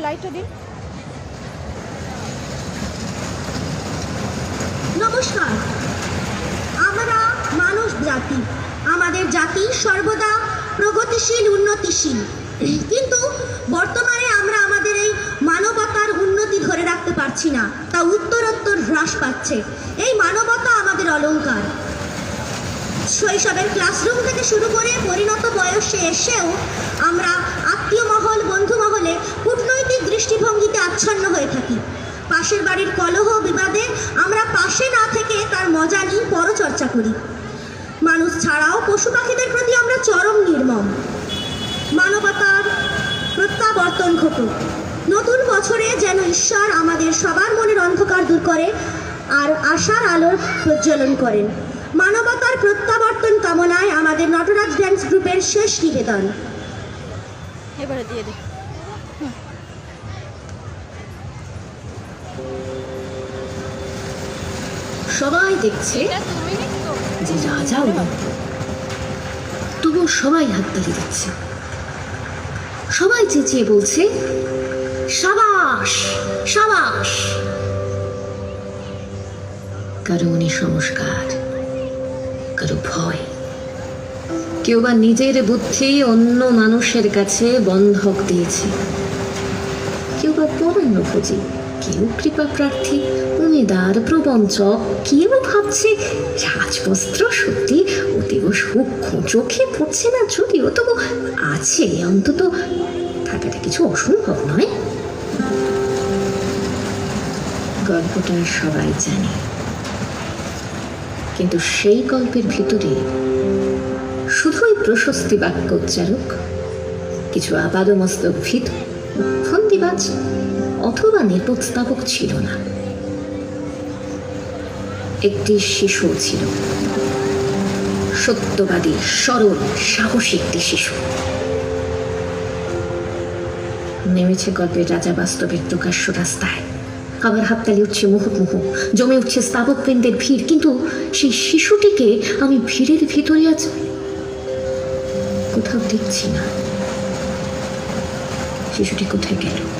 লাইটটা দিন। নমস্কার। আমরা মানুষ জাতি। আমাদের জাতি সর্বদা প্রগতিশীল, উন্নতিশীল। কিন্তু বর্তমানে আমরা আমাদের এই মানবতার উন্নতি ধরে রাখতে পারছি না। তা উত্তরোত্তর হ্রাস পাচ্ছে। এই মানবতা আমাদের অলংকার। শৈশবের ক্লাসরুম থেকে শুরু করে পরিণত বয়সে এসেও দৃষ্টিভঙ্গিতে আচ্ছন্ন হয়ে থাকি। পাশের বাড়ির কলহ বিবাদে আমরা পাশে না থেকে তার মজা নিয়ে পরচর্চা করি। মানুষ ছাড়াও পশু পাখিদের প্রতি আমরা চরম নির্মম। মানবতার প্রত্যাবর্তন ঘটুক। নতুন বছরে যেন ঈশ্বর আমাদের সবার মনের অন্ধকার দূর করে আর আশার আলোর প্রজ্বলন করেন। মানবতার প্রত্যাবর্তন কামনায় আমাদের নটরাজ ড্যান্স গ্রুপের শেষ নিবেদন। এবারে দিয়ে সবাই দেখছে যে রাজা উলঙ্গ তবুও সবাই হাততালি দিচ্ছে। সবাই চেঁচিয়ে বলছে সাবাস সাবাস। কারও উনি সংস্কার কারও ভয়। কেউ বা নিজের বুদ্ধি অন্য মানুষের কাছে বন্ধক দিয়েছে। কেউ বা পরণ্যভোজী কেউ কৃপা প্রার্থী উমেদার প্রবঞ্চক কেউ ভাবছে, রাজবস্ত্র সত্যি অতীব সূক্ষ্ম চোখে পড়ছে না যদিও তবু আছে অন্তত থাকাটা কিছু অসম্ভব নয়। গল্পটা সবাই জানে। কিন্তু সেই গল্পের ভিতরে শুধুই প্রশস্তি বাক্য উচ্চারক কিছু আপাদমস্তক ভীত, ফন্দিবাজ অথবা নির্বোধস্থাপক ছিল না। একটি শিশু ছিল। সত্যবাদী, সরল, সাহসী একটি শিশু। নেমেছে গল্পের রাজা বাস্তবের প্রকাশ্য রাস্তায়। আবার হাততালি উঠছে মুহুর্মুহু। জমে উঠছে স্থাপক বৃন্দের ভিড়। কিন্তু সেই শিশুটিকে আমি ভিড়ের ভিতরে আজ কোথাও দেখছি না। শিশুটি কোথায় গেল?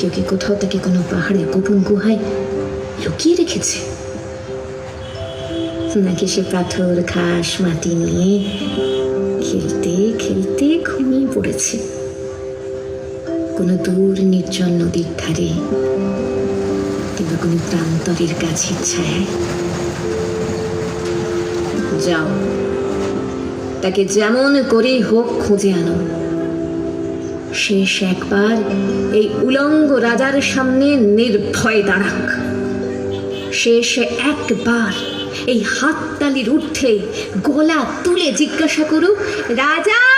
কেউ কি কোথাও তাকে কোনো পাহাড়ে গোপন গুহায় লুকিয়ে রেখেছে। নাকি সে পাথর, ঘাস, মাটি নিয়ে খেলতে খেলতে ঘুমিয়ে পড়েছে। কোনো দূর, নির্জন নদীর ধারে কিংবা কোনো প্রান্তরের গাছের ছায়ায়। যাও। তাকে যেমন করেই হোক খুঁজে আনো। শেষ একবার এই উলঙ্গ রাজার সামনে নির্ভয় দাঁড়াক। শেষ একবার এই হাততালির ঊর্ধ্বে গলা তুলে জিজ্ঞাসা করুক, রাজা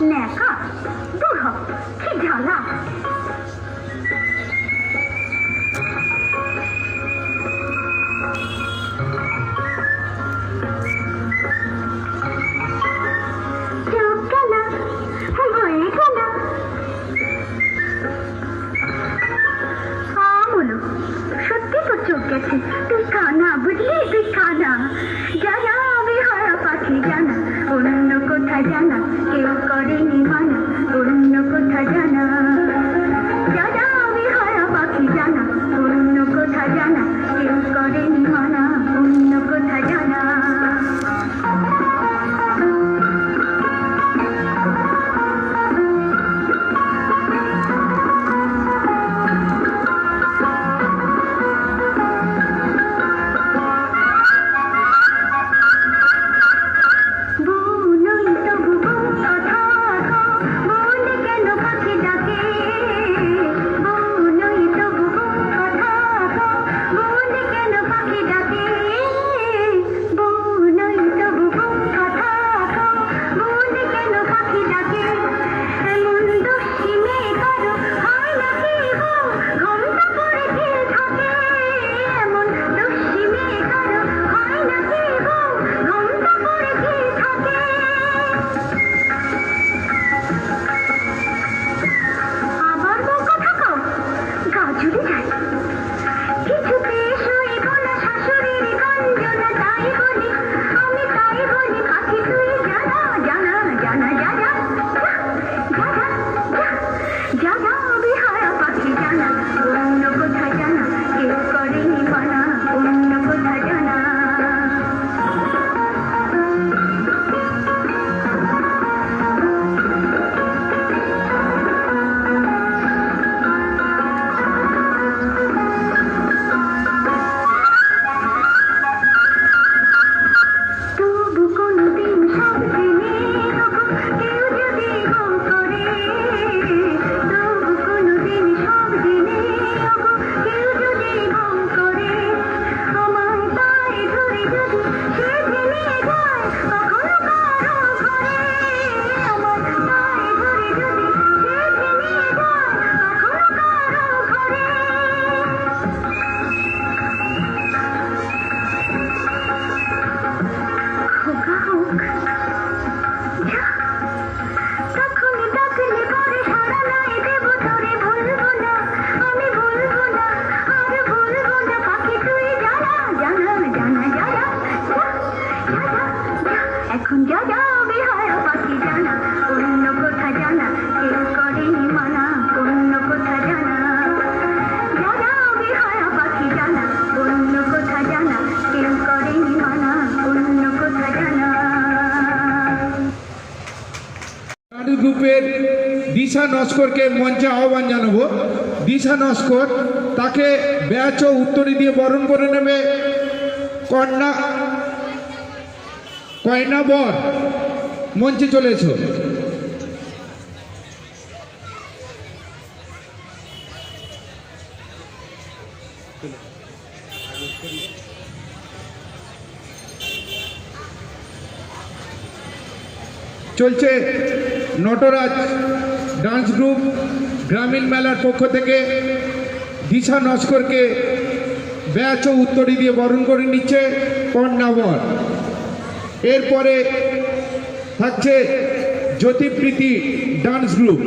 哪个不好？去找他 দিশা নস্করকে মঞ্চে আহ্বান জানাব। দিশা নস্কর তাকে ব্যাচ ও উত্তরী দিয়ে বরণ করে নেবে। কন্যা কয়না বর, মঞ্চে চলে এসো। চলছে নটরাজ। ডান্স গ্রুপ গ্রামীণ মেলার পক্ষ থেকে দিশা নস্করকে ব্যাচ ও উত্তরী দিয়ে বরণ করে নিচ্ছে কন্যাবর এরপরে থাকছে জ্যোতিপ্রীতি ডান্স গ্রুপ।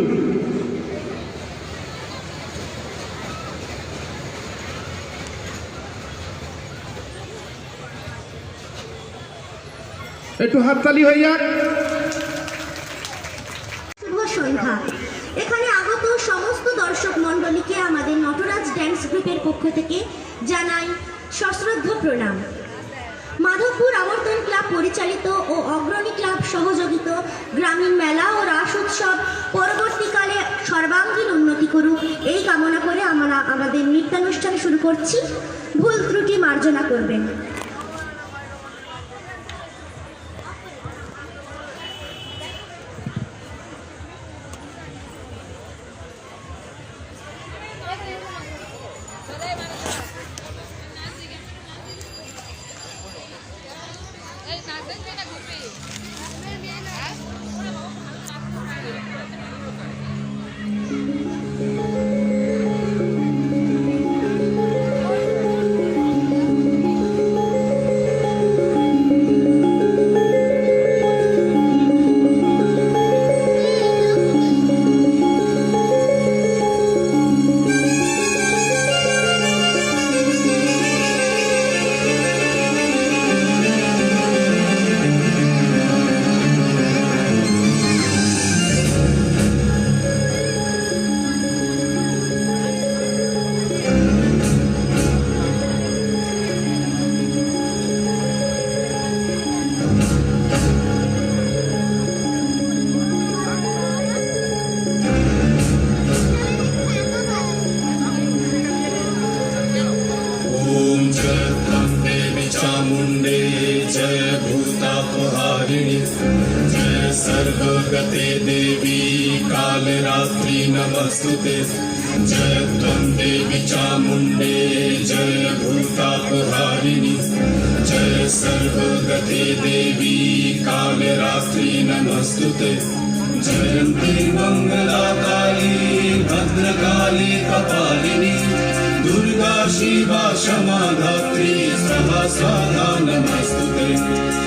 একটু হাততালি হয়ে যাক। গ্রুপের পক্ষ থেকে জানাই সশ্রদ্ধ প্রণাম। মাধবপুর আবর্তন ক্লাব পরিচালিত ও অগ্রণী ক্লাব সহযোগিত গ্রামীণ মেলা ও রাস উৎসব পরবর্তীকালে সর্বাঙ্গীন উন্নতি করুক, এই কামনা করে আমরা আমাদের নৃত্যানুষ্ঠান শুরু করছি। ভুল ত্রুটি মার্জনা করবেন। कालरात्रि जय देवी चामुण्डे जय भूतापहारिणि। जय सर्वगते देवी कालरात्रि नमस्तुते। जयन्ती मङ्गलाकाली भद्रकाली कपालिनी। दुर्गा शिवा क्षमा धात्री सहस्राधा नमस्तुते।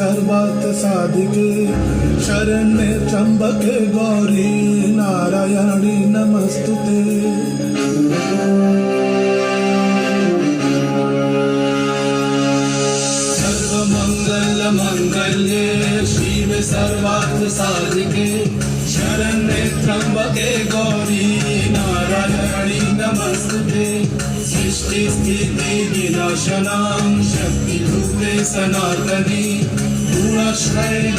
सर्वार्थ साधिके। शरण्ये त्र्यम्बके गौरी नारायणी नमस्तुते। सर्वमङ्गलमङ्गल्ये शिव सर्वार्थ साधिके। शरण्ये त्र्यम्बके गौरी नारायणी नमस्ते विनाशनां शक्तिरूपे सनातनी।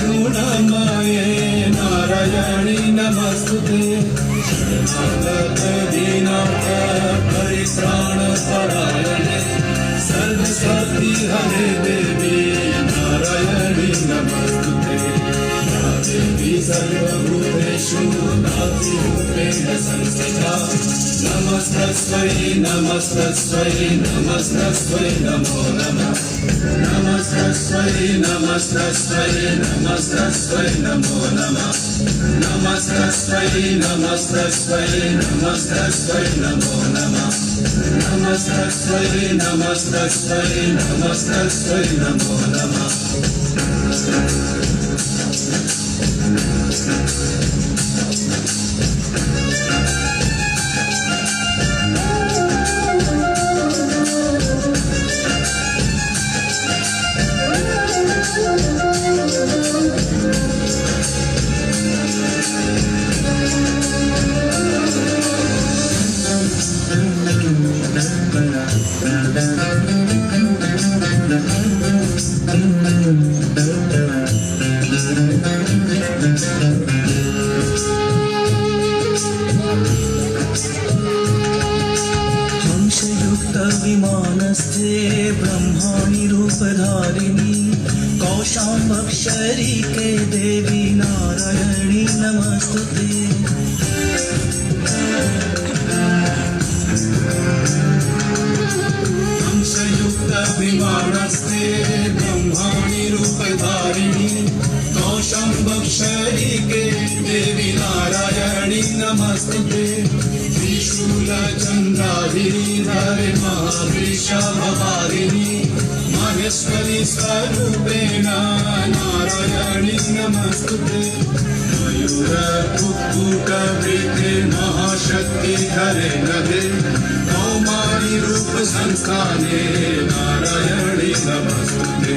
गुणमये नारायणी नमस्ते नमस्तस्वै नमस्तस्वै नमस्तस्वै नमो नमः नमस्तस्वै नमस्तस्वै नमस्तस्वै नमो नमः नमस्तस्वै नमस्तस्वै नमस्तस्वै नमो नमः नमस्तस्वै नमस्तस्वै नमस्तस्वै नमो नमः ब्रह्माणि रूपधारिणि कौशाम्बक्षरिके देवी नारायणी नमस्तुते युक्तविमानस्ते ब्रह्माणि रूपधारिणि दोषं के देवि नारायणी नमस्ते त्रिशूलचन्द्राभिरी हरे महावृषभवारिणी महेश्वरी स्वरूपेण नारायणी नमस्ते मयूर मयूरकुक्कुकवृते महाशक्ति हरे नदे, कौमारी रूप संस्थाने नारायणी, नमस्तुते।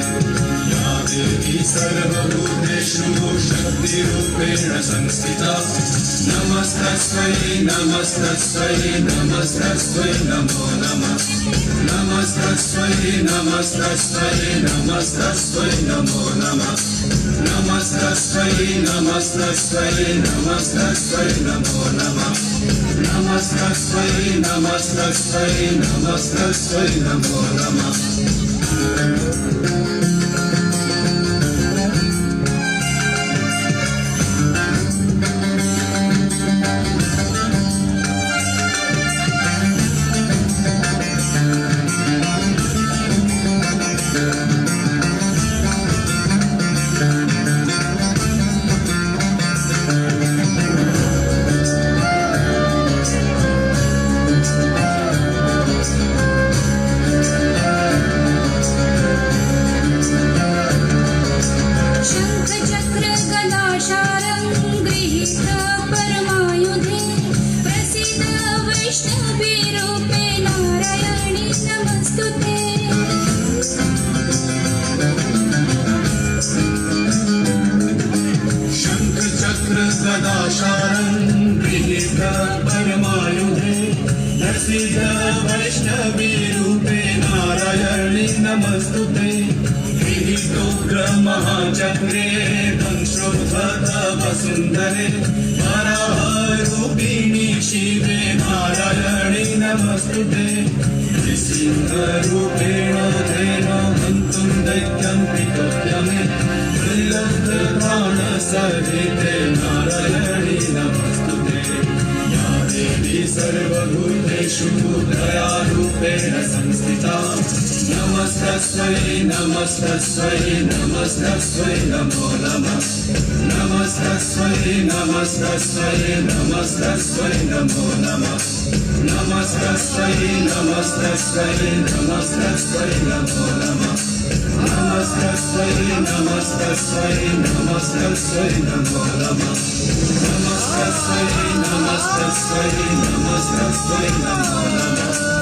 देवी सर्वभूतेषु शक्तिरूपेण संस्थिता नमस्तस्वै नमस्तस्वै नमस्तस्वै नमो नमः नमस्तस्वै नमस्तस्वै नमस्तस्वै नमो नमः नमस्तस्वै नमस्तस्वै नमस्तस्वै नमो नमः नमस्तस्वै नमस्तस्वै नमस्तस्वै नमो नमः सुंदर रूपिणी शिवे नारायणी नमस्ते ते नृसिंहरूपेण तेन गन्तुं दैत्यं पितव्यमे मृलब्धप्राणसहिते नारायणि नमस्तु या देवी सर्वभूतेषु दयारूपेण संस्थिता। नमस्तस्मै नमस्तस्मै नमस्तस्मै नमो नमः नमस्तस्मै नमस्तस्मै नमस्तस्मै नमो नमः नमस्तस्मै नमस्तस्मै नमस्तस्मै नमो नमः नमस्तस्मै नमस्तस्मै नमस्तस्मै नमो नमः नमस्तस्मै नमस्तस्मै नमस्तस्मै नमो नमः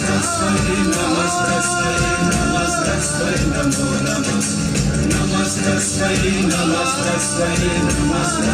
Namaste, Namaste, Namaste, Namo Namo. Namaste, Namaste, Namaste, Namaste.